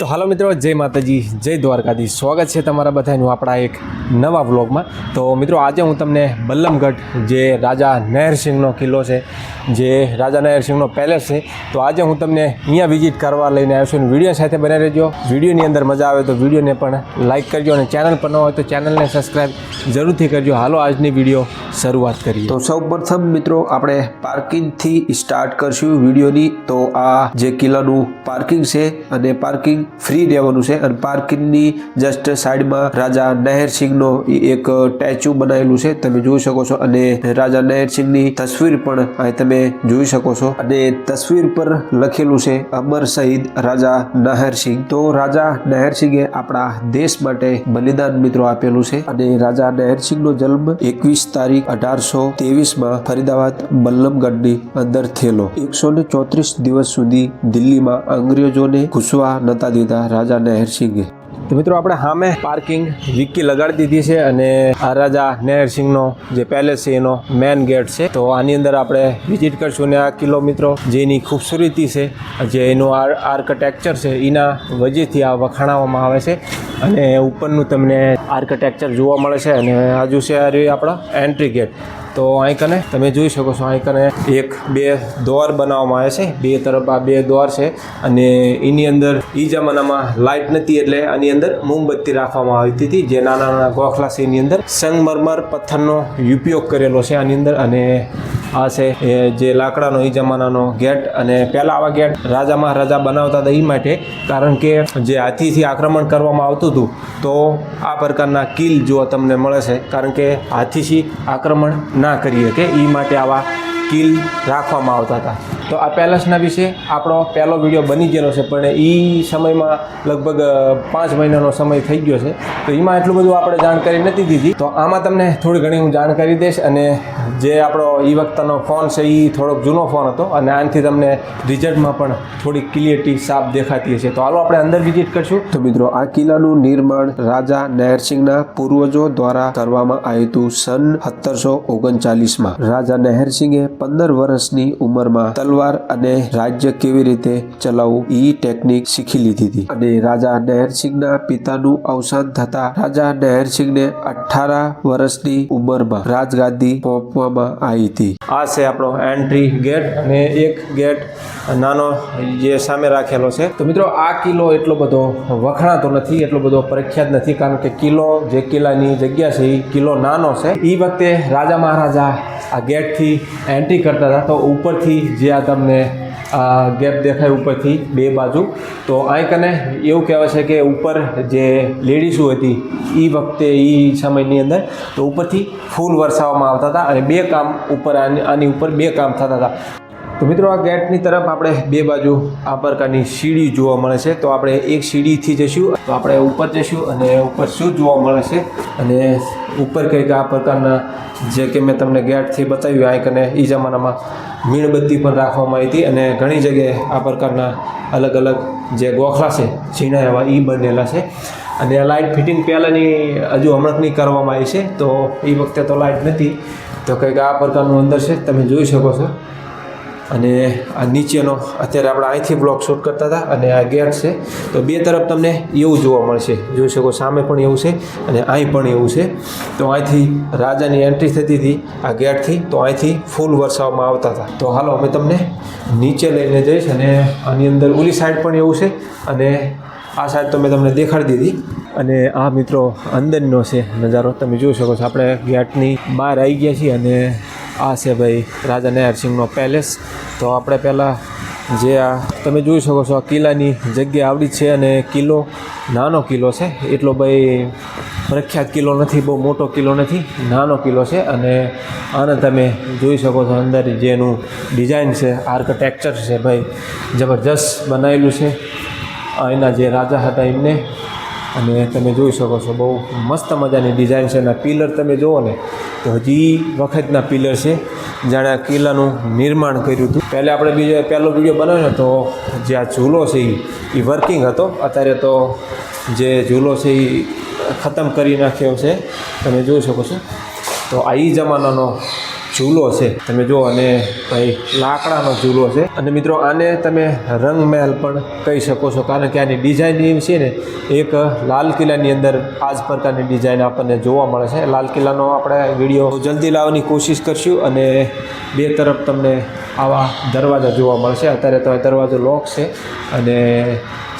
તો હાલો મિત્રો, જય માતાજી, જય દ્વારકાધીશ. સ્વાગત છે તમારા બધાનું આપણા એક નવા વ્લોગમાં. તો મિત્રો, આજે હું તમને બલ્લમગઢ જે રાજા નહેરસિંહનો કિલ્લો છે, જે રાજા નહેરસિંહનો પેલેસ છે, તો આજે હું તમને અહીંયા વિઝિટ કરવા લઈને આવ્યો છું. વીડિયો સાથે બનાવી રહેજો. વિડીયોની અંદર મજા આવે તો વિડીયોને પણ લાઇક કરજો અને ચેનલ પર ન હોય તો ચેનલને સબસ્ક્રાઈબ જરૂરથી કરજો. હાલો, આજની વીડિયો શરૂઆત કરીએ. તો સૌ પ્રથમ મિત્રો, આપણે પાર્કિંગથી સ્ટાર્ટ કરશું વિડીયોની. તો આ જે કિલ્લાનું પાર્કિંગ છે અને પાર્કિંગ ફ્રી રહેવાનું છે અને પાર્કિંગની જસ્ટ સાઈડમાં રાજા નહેરસિંહનો એક સ્ટેચ્યુ બનાવેલું છે. તમે જોઈ શકો છો અને રાજા નહેરસિંહની તસવીર પણ અહીં તમે જોઈ શકો છો. અને તસવીર પર લખેલું છે, અમર શહીદ રાજા નહેરસિંહ તો રાજા નહેરસિંહે આપણા દેશ માટે બલિદાન મિત્રો આપેલું છે અને રાજા નહેરસિંહનો જન્મ એકવીસ તારીખ અઢારસો ત્રેવીસમાં ફરીદાબાદ બલ્લમગઢની અંદર થયેલો. એકસો ચોત્રીસ દિવસ સુધી દિલ્હીમાં અંગ્રેજોને ઘૂસવા નતા દીધા રાજા નહેરસિંહે તો મિત્રો, આપણે સામે પાર્કિંગ વિકી લગાડી દીધી છે અને આ રાજા નહેરસિંહનો જે પેલેસ છે, એનો મેન ગેટ છે. તો આની અંદર આપણે વિઝિટ કરશું અને આ કિલ્લો મિત્રો, જેની ખૂબસૂરતી છે, જે એનું આર, આર્કિટેક્ચર છે, એના વજેથી આ વખાણાવવામાં આવે છે. અને ઉપરનું તમને આર્કિટેક્ચર જોવા મળે છે અને હજુ છે આ આપણા એન્ટ્રી ગેટ. તો અહીં કને તમે જોઈ શકો છો અહીં એક, બે દ્વાર બનાવવામાં આવે છે. બે તરફ આ બે દ્વાર છે અને એની અંદર એ જમાનામાં લાઇટ નથી એટલે આની અંદર મોમબત્તી રાખવામાં આવતી હતી જે નાના નાના ગોખલા છે એની અંદર સંગમરમર પથ્થરનો ઉપયોગ કરેલો છે આની અંદર અને આ છે, એ જે લાકડાનો એ જમાનાનો ગેટ અને પહેલાં આવા ગેટ રાજા મહારાજા બનાવતા હતા એ માટે. કારણ કે જે હાથીથી આક્રમણ કરવામાં આવતું હતું, તો આ પ્રકારના કિલ જોવા તમને મળે છે. કારણ કે હાથીથી આક્રમણ ના કરી શકે એ માટે આવા કિલ રાખવામાં આવતા હતા. તો આ પેલેસના વિશે આપણો પહેલો વીડિયો બની ગયેલો છે, પણ એ સમયમાં લગભગ પાંચ મહિનાનો સમય થઈ ગયો છે. તો એમાં એટલું બધું આપણે જાણકારી નથી દીધી. તો આમાં તમને થોડી ઘણી હું જાણકારી દઈશ અને જે આપણો એ વખતનો ફોન છે એ થોડોક જૂનો ફોન હતો અને આનાથી તમને રિઝલ્ટમાં પણ થોડી ક્લિયરિટી સાફ દેખાતી હશે. તો હાલો આપણે અંદર વિઝિટ કરશું. તો મિત્રો, આ કિલ્લાનું નિર્માણ રાજા નહેરસિંહના પૂર્વજો દ્વારા કરવામાં આવ્યું હતું સન સત્તરસો ઓગણચાલીસમાં. રાજા નહેરસિંહે પંદર વર્ષની ઉંમરમાં તલવાર અને રાજ્ય કેવી રીતે ચલાવવું એ ટેકનિક શીખી લીધી હતી. અને રાજા નહેરસિંહના પિતાનું અવસાન થતા રાજા નહેરસિંહને અઠાર વર્ષની ઉંમરમાં રાજગાદી સોંપવામાં આવી હતી. આ છે આપણો એન્ટ્રી ગેટ અને એક ગેટ નાનો જે સામે રાખેલો છે. તો મિત્રો, આ કિલ્લો એટલો બધો વખણાતો નથી, એટલો બધો પ્રખ્યાત નથી, કારણ કે કિલ્લો જે કિલ્લાની જગ્યા છે એ કિલ્લો નાનો છે. એ વખતે રાજા મહારાજા આ ગેટથી એન્ટ્રી કરતા હતા. તો ઉપરથી જે આ તમને ગેપ દેખાય ઉપરથી બે બાજુ. તો અહીં કને એવું કહેવાય છે કે ઉપર જે લેડીઝો હતી એ વખતે એ સમયની અંદર તો ઉપરથી ફૂલ વરસાવવામાં આવતા હતા અને બે કામ ઉપર આની ઉપર બે કામ થતા હતા. તો મિત્રો આ ગેટની તરફ આપણે બે બાજુ આ પ્રકારની સીડી જોવા મળે છે. તો આપણે એક સીડીથી જઈશું, તો આપણે ઉપર જઈશું અને ઉપર શું જોવા મળે છે? અને ઉપર કંઈક આ પ્રકારના જે કે મેં તમને ગેટથી બતાવ્યું, આ કને એ જમાનામાં મીણબત્તી પણ રાખવામાં આવી હતી અને ઘણી જગ્યાએ આ પ્રકારના અલગ અલગ જે ગોખલા છે, ઝીણા એવા એ બનેલા છે. અને લાઇટ ફિટિંગ પહેલાંની હજુ હમણાંની કરવામાં આવી છે, તો એ વખતે તો લાઇટ નથી. તો કંઈક આ પ્રકારનું અંદર છે, તમે જોઈ શકો છો. અને આ નીચેનો, અત્યારે આપણે અહીંથી બ્લોક શૂટ કરતા હતા અને આ ગેટ છે. તો બે તરફ તમને એવું જોવા મળશે. જોઈ શકો સામે પણ એવું છે અને અહીં પણ એવું છે. તો અહીંથી રાજાની એન્ટ્રી થતી હતી આ ગેટથી. તો અહીંથી ફૂલ વરસાવવામાં આવતા હતા. તો હાલો, અમે તમને નીચે લઈને જઈશ અને આની અંદર ઓલી સાઈડ પણ એવું છે અને આ સાઈડ તો મેં તમને દેખાડી દીધી. અને આ મિત્રો અંદરનો છે નજારો. તમે જોઈ શકો છો, આપણે ગેટની બહાર આવી ગયા છીએ અને આ છે ભાઈ રાજા નહેરસિંહનો પેલેસ તો આપણે પહેલાં જે આ, તમે જોઈ શકો છો આ કિલ્લાની જગ્યા આવડી છે અને કિલ્લો, નાનો કિલ્લો છે. એટલો ભાઈ પ્રખ્યાત કિલ્લો નથી, બહુ મોટો કિલ્લો નથી, નાનો કિલ્લો છે અને આને તમે જોઈ શકો છો અંદર જેનું ડિઝાઇન છે આર્કિટેક્ચર છે ભાઈ. જબરજસ્ત બનાવેલું છે. અહીંના જે રાજા હતા એમને અને તમે જોઈ શકો છો, બહુ મસ્ત મજાની ડિઝાઇન છે અને પિલર તમે જુઓ ને, તો હજી વખતના પિલર છે, જાણે આ કિલ્લાનું નિર્માણ કર્યું હતું. પહેલાં આપણે બીજો, પહેલો વીડિયો બનાવ્યો ને, તો જે આ ઝૂલો છે એ વર્કિંગ હતો. અત્યારે તો જે ઝૂલો છે એ ખતમ કરી નાખ્યો છે. તમે જોઈ શકો છો. તો આ એ જમાનાનો ઝૂલો છે. તમે જુઓ અને અહીં લાકડાનો ઝૂલો છે. અને મિત્રો, આને તમે રંગ મહેલ પણ કહી શકો છો, કારણ કે આની ડિઝાઇન છે ને, એક લાલ કિલ્લાની અંદર આ જ પ્રકારની ડિઝાઇન આપણને જોવા મળે છે. લાલ કિલ્લાનો આપણે વીડિયો જલ્દી લાવવાની કોશિશ કરશું અને બે તરફ તમને આવા દરવાજા જોવા મળશે. અત્યારે તો દરવાજો લોક છે અને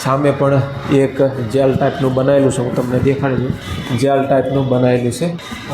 સામે પણ એક જેલ ટાઈપનું બનાવેલું છે, હું તમને દેખાડી દઉં. જેલ ટાઈપનું બનાવેલું છે.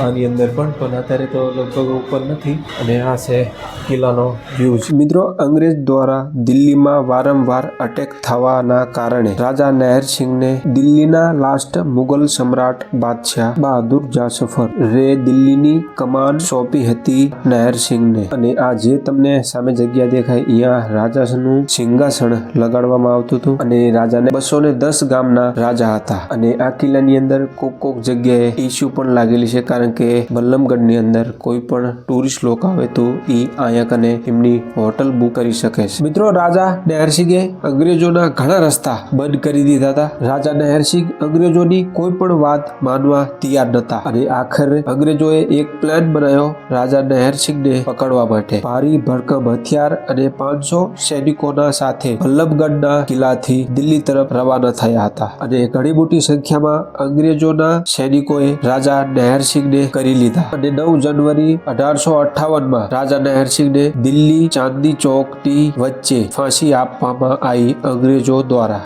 આની અંદર પણ પણ અત્યારે તો લગભગ ઉપર નથી અને આ છે કિલ્લાનો વ્યૂ છે. મિત્રો, અંગ્રેજ દ્વારા દિલ્હીમાં વારંવાર અટેક થવાના કારણે રાજા નહેરસિંહને દિલ્હીના લાસ્ટ મુગલ સમ્રાટ બાદશાહ બહાદુર જાસફર રે દિલ્હીની કમાન સોંપી હતી નહેરસિંહને. અને આ જે તમને સામે જગ્યા દેખાય, અહીંયા રાજાનું સિંહાસન લગાડવામાં આવતું હતું અને રાજાને બસો ને દસ ગામના રાજા હતા. અને આ કિલ્લાની અંદર કોક કોક જગ્યાએ ઇસ્યુ પણ લાગેલી છે, કારણ કે બલ્લમગઢની અંદર કોઈ પણ ટુરિસ્ટ લોકો આવે તો એ અહીંયા કને એમની હોટલ બુક કરી શકે છે. મિત્રો, રાજા નહેરસિંહે અંગ્રેજોના ઘણા રસ્તા બંધ કરી દીધા હતા. રાજા નહેરસિંહ અંગ્રેજોની કોઈ પણ વાત માનવા તૈયાર નતા અને આખરે અંગ્રેજોએ એક પ્લાન બનાવ્યો રાજા નહેરસિંહને પકડવા માટે. ભારી ભરકમ હથિયાર અને પાંચસો સૈનિકોના સાથે વલ્લભગઢના કિલ્લાથી દિલ્હી તરફ રવાના થયા હતા અને ઘણી મોટી સંખ્યામાં અંગ્રેજોના સૈનિકોએ રાજા નહેરસિંહને કરી લીધા. અને નવ જાન્યુઆરી અઢારસો અઠ્ઠાવનમાં રાજા નહેરસિંહને દિલ્હી ચાંદની ચોકની વચ્ચે ફાંસી આપવામાં આવી અંગ્રેજો દ્વારા.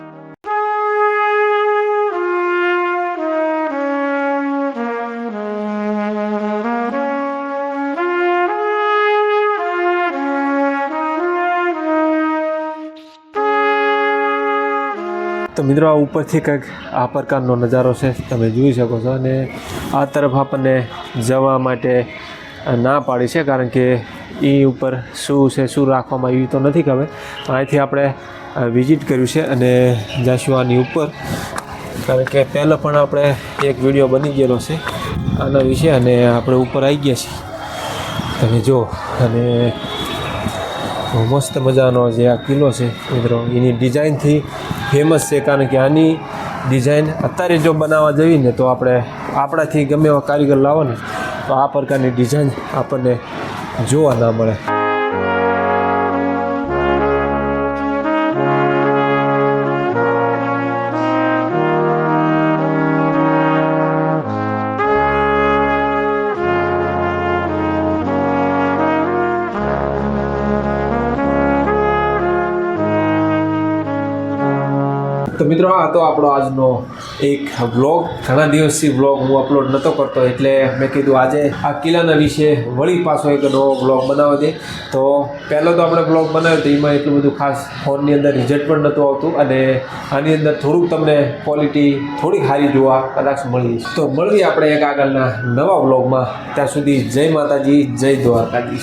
તો મિત્રો ઉપરથી કંઈક આ પ્રકારનો નજારો છે, તમે જોઈ શકો છો. અને આ તરફ આપણને જવા માટે ના પાડી છે, કારણ કે એ ઉપર શું છે, શું રાખવામાં આવ્યું તો નથી ખબર. અહીંથી આપણે વિઝિટ કર્યું છે અને આની ઉપર. કારણ કે પહેલાં પણ આપણે એક વીડિયો બની ગયેલો છે, આના વિશે અને આપણે ઉપર આવી ગયા છીએ. તમે જો અને મસ્ત મજાનો જે આ કિલ્લો છે, મિત્રો, એની ડિઝાઇનથી ફેમસ છે કારણ કે આની ડિઝાઇન અત્યારે જો બનાવવા જઈએ ને તો આપણે આપણાથી ગમે એવા કારીગર લાવો ને, તો આ પ્રકારની ડિઝાઇન આપણને જોવા ના મળે. તો મિત્રો, આ તો આપણો આજનો એક વ્લોગ. ઘણા દિવસથી વ્લોગ હું અપલોડ નહોતો કરતો, એટલે મેં કીધું આજે આ કિલ્લાના વિશે વળી પાછો એક નવો વ્લોગ બનાવો દે. તો પહેલો તો આપણે વ્લોગ બનાવ્યો તો એમાં એટલું બધું ખાસ ફોનની અંદર રિઝલ્ટ પણ નહોતું આવતું અને આની અંદર થોડુંક તમને ક્વોલિટી થોડીક સારી જોવા કદાચ મળી તો મળીએ આપણે એક આગળના નવા વ્લોગમાં. ત્યાં સુધી જય માતાજી, જય દ્વારકાજી